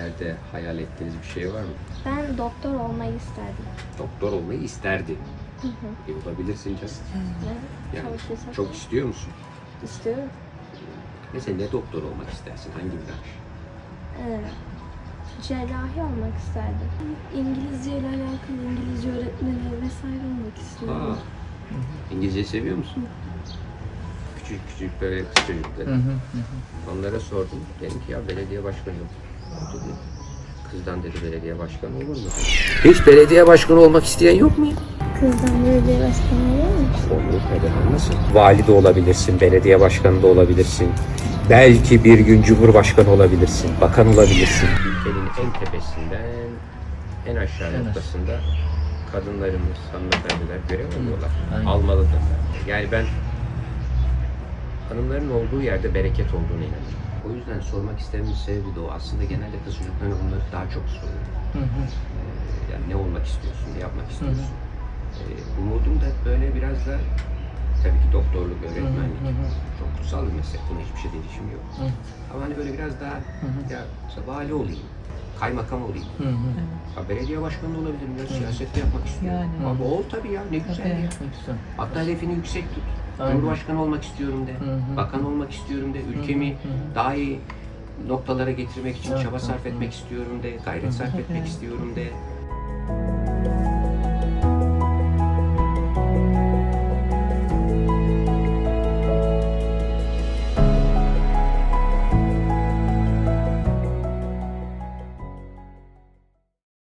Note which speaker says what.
Speaker 1: ileride hayal ettiğiniz bir şey var mı?
Speaker 2: Ben doktor olmayı isterdim.
Speaker 1: Doktor olmayı isterdi.
Speaker 2: Hı hı.
Speaker 1: E, olabilirsin canım.
Speaker 2: Evet,
Speaker 1: Yani
Speaker 2: çalışırsak
Speaker 1: çok istiyor musun?
Speaker 2: istiyorum.
Speaker 1: Mesela ne doktor olmak istersin? Hangi branş?
Speaker 2: Ee, cerrahi olmak isterdim. İngilizce ile alakalı İngilizce öğretmeni vesaire olmak
Speaker 1: Aa,
Speaker 2: istiyorum.
Speaker 1: İngilizce seviyor musun? Küçük küçük böyle kız çocukları.
Speaker 3: Hı hı, hı.
Speaker 1: Onlara sordum. Dedim ki ya belediye başkanı yok. Dedi. Kızdan dedi belediye başkanı olur mu? Hiç belediye başkanı olmak isteyen yok mu?
Speaker 2: Kızdan belediye başkanı olur mu?
Speaker 1: Olur tabii nasıl? Vali de olabilirsin, belediye başkanı da olabilirsin. Belki bir gün cumhurbaşkanı olabilirsin, bakan olabilirsin. Ülkenin en tepesinden en aşağı
Speaker 3: En
Speaker 1: noktasında kadınlarımız, hanımefendiler görev alıyorlar. Almalıdır. Yani ben hanımların olduğu yerde bereket olduğunu inanıyorum. O yüzden sormak istememin sebebi de o. Aslında genelde kız çocukları bunları daha çok soruyor.
Speaker 3: Hı hı.
Speaker 1: Ee, yani ne olmak istiyorsun, ne yapmak istiyorsun? Ee, umudum da böyle biraz da tabii ki doktorluk, öğretmenlik.
Speaker 3: Hı hı.
Speaker 1: Çok kutsal bir meslek. Buna hiçbir şey değişim yok.
Speaker 3: Hı.
Speaker 1: Ama hani böyle biraz daha
Speaker 3: hı.
Speaker 1: ya mesela vali olayım, kaymakam olayım.
Speaker 3: Hı hı.
Speaker 1: Ya belediye başkanı da olabilirim. Ya siyasette yapmak istiyorum.
Speaker 4: Yani.
Speaker 1: Abi ol tabii ya ne güzel ya.
Speaker 3: Ne güzel.
Speaker 1: Hatta hedefini yüksek tut.
Speaker 3: Aynen.
Speaker 1: Cumhurbaşkanı olmak istiyorum de.
Speaker 3: Hı hı.
Speaker 1: Bakan olmak istiyorum de. Ülkemi
Speaker 3: hı hı.
Speaker 1: daha iyi noktalara getirmek için çaba sarf etmek istiyorum de. Gayret sarf etmek istiyorum de.